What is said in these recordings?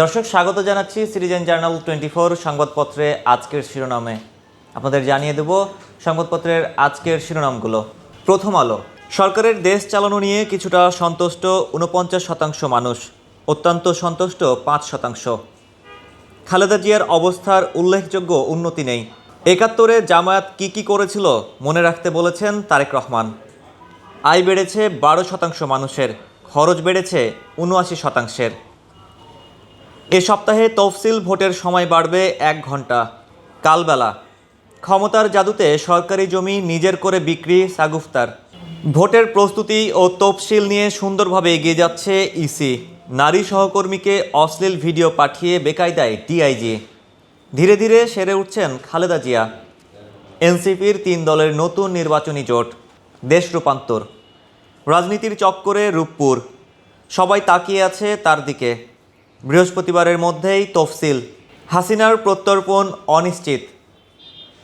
দর্শক, স্বাগত জানাচ্ছি সিটিজেন জার্নাল টোয়েন্টি ফোর সংবাদপত্রে আজকের শিরোনামে। আপনাদের জানিয়ে দেব সংবাদপত্রের আজকের শিরোনামগুলো। প্রথম আলো, সরকারের দেশ চালানো নিয়ে কিছুটা সন্তুষ্ট উনপঞ্চাশ শতাংশ মানুষ, অত্যন্ত সন্তুষ্ট পাঁচ শতাংশ। খালেদা জিয়ার অবস্থার উল্লেখযোগ্য উন্নতি নেই। একাত্তরে জামায়াত কি কি করেছিল মনে রাখতে বলেছেন তারেক রহমান। আয় বেড়েছে বারো শতাংশ মানুষের, খরচ বেড়েছে উনআশি শতাংশের। এ সপ্তাহে তফসিল ভোটের সময় বাড়বে এক ঘণ্টা কালবেলা। ক্ষমতার জাদুতে সরকারি জমি নিজের করে বিক্রি, সাগুফতার। ভোটের প্রস্তুতি ও তফসিল নিয়ে সুন্দরভাবে এগিয়ে যাচ্ছে ইসি। নারী সহকর্মীকে অশ্লীল ভিডিও পাঠিয়ে বেকায়দায় ডিআইজি। ধীরে ধীরে সেরে উঠছেন খালেদা জিয়া। এনসিপির তিন দলের নতুন নির্বাচনী জোট, দেশ রূপান্তর। রাজনীতির চক্করে রূপপুর। সবাই তাকিয়ে আছে তার দিকে। বৃহস্পতিবারের মধ্যেই তফসিল। হাসিনার প্রত্যর্পণ অনিশ্চিত।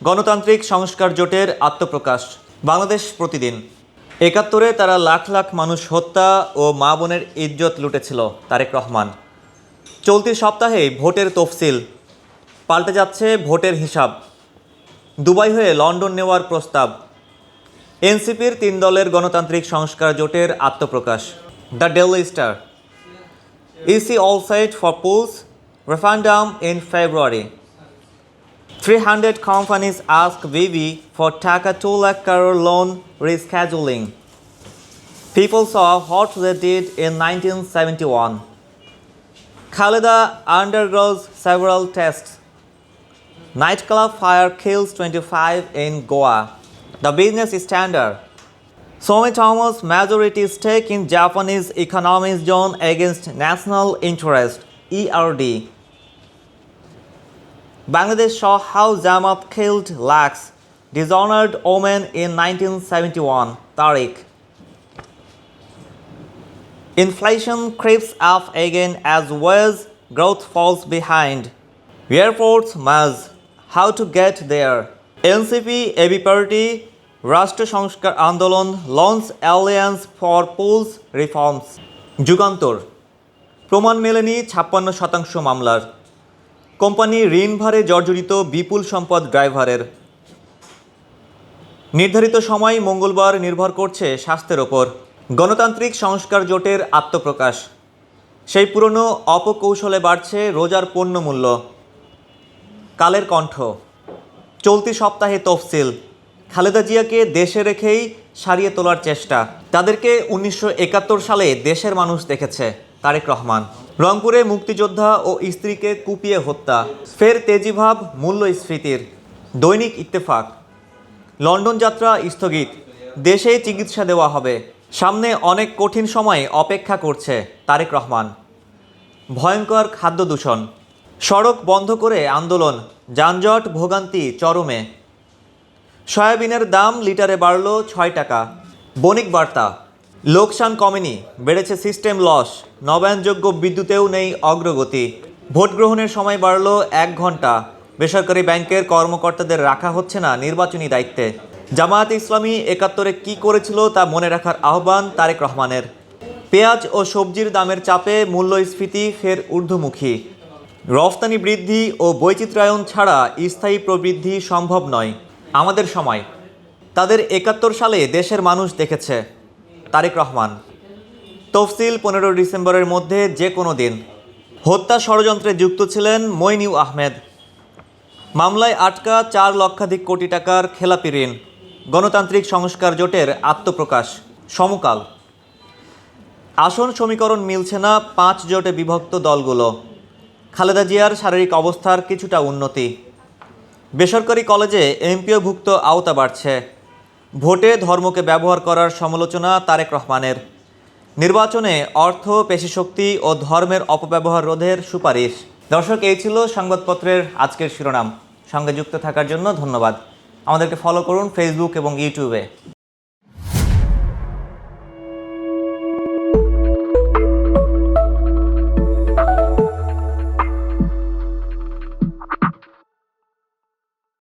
গণতান্ত্রিক সংস্কার জোটের আত্মপ্রকাশ। বাংলাদেশ প্রতিদিন। একাত্তরে তারা লাখ লাখ মানুষ হত্যা ও মা বোনের ইজ্জত লুটেছিল তারেক রহমান। চলতি সপ্তাহে ভোটের তফসিল। পাল্টে যাচ্ছে ভোটের হিসাব। দুবাই হয়ে লন্ডন নেওয়ার প্রস্তাব। এনসিপির তিন দলের গণতান্ত্রিক সংস্কার জোটের আত্মপ্রকাশ। The Daily Star. EC all set for polls referendum in February. 300 companies ask Vivi for Taka 2 lakh crore loan rescheduling. People saw what they did in 1971. Khaleda undergoes several tests. Nightclub fire kills 25 in Goa. The business standard. Somi Thomas majority stake in Japanese economic zone against national interest ERD. Bangladesh saw how Zamat killed lakhs, dishonored omen in 1971. Tariq. Inflation creeps up again as wage growth falls behind. Airports must. How to get there? NCP, AB Party, রাষ্ট্র সংস্কার আন্দোলন, launch alliance for polls reforms. Jugantor. প্রমাণ মেলেনি ছাপ্পান্ন শতাংশ মামলার। Company ঋণ ভারে জর্জরিত বিপুল সম্পদ ড্রাইভারের। নির্ধারিত সময় মঙ্গলবার নির্ভর করছে স্বাস্থ্যের ওপর। গণতান্ত্রিক সংস্কার জোটের আত্মপ্রকাশ। সেই পুরনো অপকৌশলে বাড়ছে রোজার পণ্য মূল্য কালের কণ্ঠ। চলতি সপ্তাহে তফসিল। খালেদা জিয়াকে দেশে রেখেই সারিয়ে তোলার চেষ্টা। তাদেরকে উনিশশো একাত্তর সালে দেশের মানুষ দেখেছে, তারেক রহমান। রংপুরে মুক্তিযোদ্ধা ও স্ত্রীকে কুপিয়ে হত্যা। ফের তেজিভাব, মূল্যস্ফীতির। দৈনিক ইত্তেফাক। লন্ডন যাত্রা স্থগিত। দেশে চিকিৎসা দেওয়া হবে। সামনে অনেক কঠিন সময় অপেক্ষা করছে তারেক রহমান। ভয়ঙ্কর খাদ্য দূষণ। সড়ক বন্ধ করে আন্দোলন। যানজট, ভোগান্তি চরমে। সয়াবিনের দাম লিটারে বাড়ল ছয় টাকা। বণিক বার্তা, লোকসান কমেনি, বেড়েছে সিস্টেম লস, নবায়নযোগ্য বিদ্যুতেও নেই অগ্রগতি। ভোট গ্রহণের সময় বাড়ল এক ঘণ্টা বেসরকারি ব্যাংকের কর্মকর্তাদের রাখা হচ্ছে না নির্বাচনী দায়িত্বে। জামায়াত ইসলামী একাত্তরে কি করেছিল তা মনে রাখার আহ্বান তারেক রহমানের। পেঁয়াজ ও সবজির দামের চাপে মূল্যস্ফীতি ফের ঊর্ধ্বমুখী। রফতানি বৃদ্ধি ও বৈচিত্র্যায়ন ছাড়া স্থায়ী প্রবৃদ্ধি সম্ভব নয়। আমাদের সময়। তাদের একাত্তর সালে দেশের মানুষ দেখেছে, তারেক রহমান। তফসিল পনেরো ডিসেম্বরের মধ্যে যে কোনো দিন। হত্যা ষড়যন্ত্রে যুক্ত ছিলেন মইনিউ আহমেদ। মামলায় আটকা চার লক্ষাধিক কোটি টাকার খেলাপি ঋণ। গণতান্ত্রিক সংস্কার জোটের আত্মপ্রকাশ, সমকাল। আসন সমীকরণ মিলছে না পাঁচ জোটে বিভক্ত দলগুলো। খালেদা জিয়ার শারীরিক অবস্থার কিছুটা উন্নতি। বেসরকারি কলেজে এমপিওভুক্ত আওতা বাড়ছে। ভোটে ধর্মকে ব্যবহার করার সমালোচনা তারেক রহমানের। নির্বাচনে অর্থ, পেশিশক্তি ও ধর্মের অপব্যবহার রোধের সুপারিশ। দর্শক, এই ছিল সংবাদপত্রের আজকের শিরোনাম। সঙ্গে যুক্ত থাকার জন্য ধন্যবাদ। আমাদেরকে ফলো করুন ফেসবুক এবং ইউটিউবে